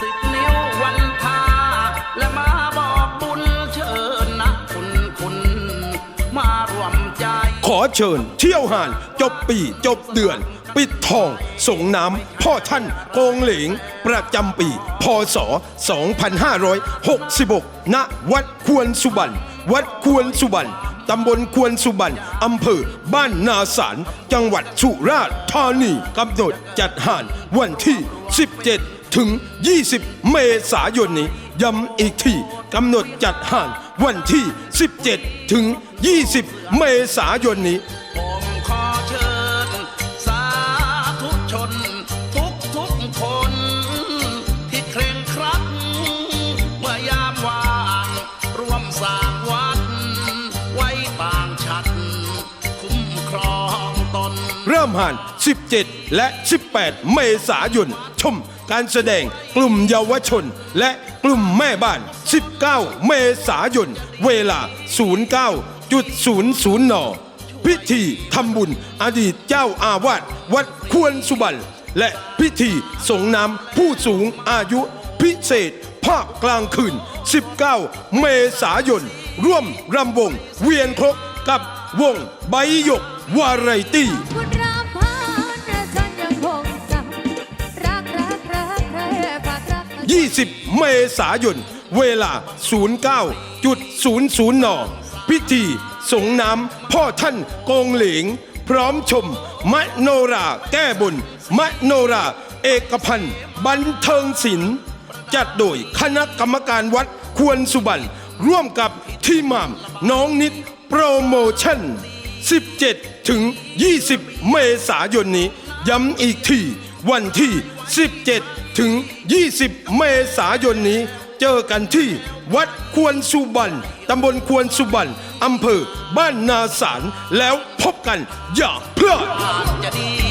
สิบนิ้ววันทาและมาบอกบุญเชิญนะคุณคุณมารวมใจ ขอเชิญเที่ยวหาน จบปีจบเดือน ปิดทองส่งน้ำพ่อท่านโกงเหลง ประจำปี พศ 2566 ณ วัดควรสุบรรณวัดควรสุบรรณตำบลควรสุบรรณอำเภอบ้านนาสาร จังหวัดสุราษฎร์ธานีกำหนดจัดหานวันที่ 17 ถึง 20 เมษายนนี้ ย้ำอีกทีกำหนดจัดหานวันที่ 17 ถึง 20 เมษายนนี้ผมขอเชิญสาธุชน ทุกทุกๆคน ที่เคร่งครัดเมื่อยามว่างร่วมสร้างวัด ไว้ต่างชัด คุ้มครองตน เริ่มห่าน 17 และ 18 เมษายนชม การแสดงกลุ่มเยาวชน และกลุ่มแม่บ้าน 19 เมษายน เวลา 09.00 น พิธีทำบุญอดีตเจ้าอาวาสวัดควรสุบรรณและพิธีส่งน้ำผู้สูงอายุพิเศษภาคกลางคืน 19 เมษายน ร่วมรำวงเวียนครกกับวงใบหยกวาไรตี้ 20 เมษายน เวลา 09.00 น พิธีส่งน้ำพ่อท่านกงเหลง พร้อมชม มโนราแก้บน มโนราเอกพันธ์บันเทิงศิลป์จัดโดยคณะกรรมการวัดควรสุบรรณร่วมกับที่มามน้องนิดโปรโมชั่น 17 ถึง 20 เมษายนนี้ ย้ำอีกที วันที่ 17 ถึง 20 เมษายนนี้ เจอกันที่วัดควรสุบรรณตำบลควรสุบรรณอำเภอบ้านนาสารแล้วพบกันอย่าพลาด